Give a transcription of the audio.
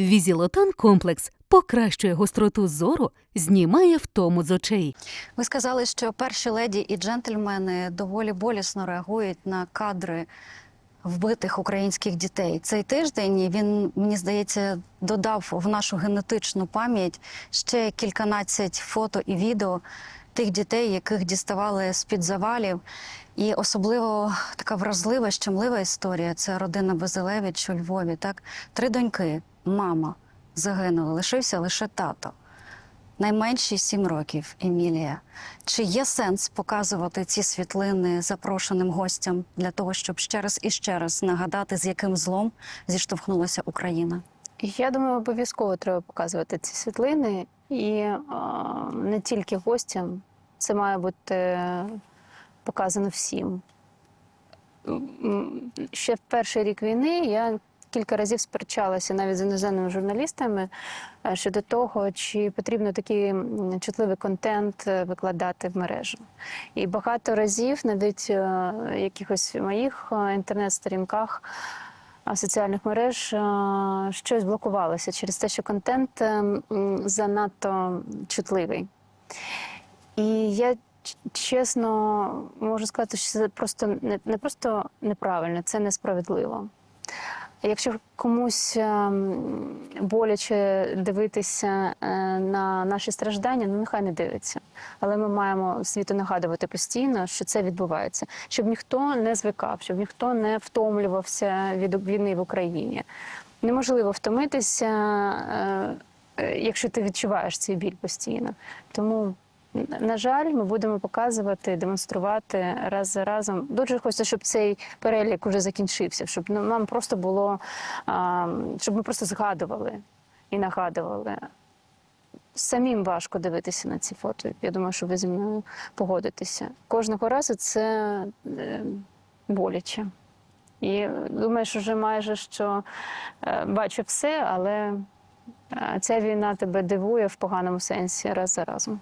Візілотон комплекс покращує гостроту зору, знімає втому з очей. Ви сказали, що перші леді і джентльмени доволі болісно реагують на кадри вбитих українських дітей. Цей тиждень він, мені здається, додав в нашу генетичну пам'ять ще кільканадцять фото і відео тих дітей, яких діставали з-під завалів. І особливо така вразлива, щемлива історія це родина Базилевич у Львові. Так, три доньки, мама загинули, лишився лише тато. Найменшій сім років Емілія. Чи є сенс показувати ці світлини запрошеним гостям для того, щоб ще раз і ще раз нагадати, з яким злом зіштовхнулася Україна? Я думаю, обов'язково треба показувати ці світлини, і а, не тільки гостям, це має бути показано всім. Ще в перший рік війни я кілька разів сперечалася навіть з іноземними журналістами е, щодо того, чи потрібно такий чутливий контент е, викладати в мережу. І багато разів, навіть е, якихось моїх е, інтернет-сторінках, соціальних мереж щось блокувалося через те, що контент е, занадто чутливий. І я чесно можу сказати, що це просто не просто неправильно, це несправедливо. Якщо комусь ем, боляче дивитися е, на наші страждання, ну нехай не дивиться. Але ми маємо світу нагадувати постійно, що це відбувається, щоб ніхто не звикав, щоб ніхто не втомлювався від війни в Україні. Неможливо втомитися, е, е, якщо ти відчуваєш цей біль постійно. Тому на жаль, ми будемо показувати, демонструвати раз за разом. Дуже хочеться, щоб цей перелік уже закінчився, щоб ну, нам просто було, щоб ми просто згадували і нагадували. Самим важко дивитися на ці фото. Я думаю, що ви зі мною погодитеся. Кожного разу це е, боляче. І думаєш, вже майже що е, бачу все, але е, ця війна тебе дивує в поганому сенсі раз за разом.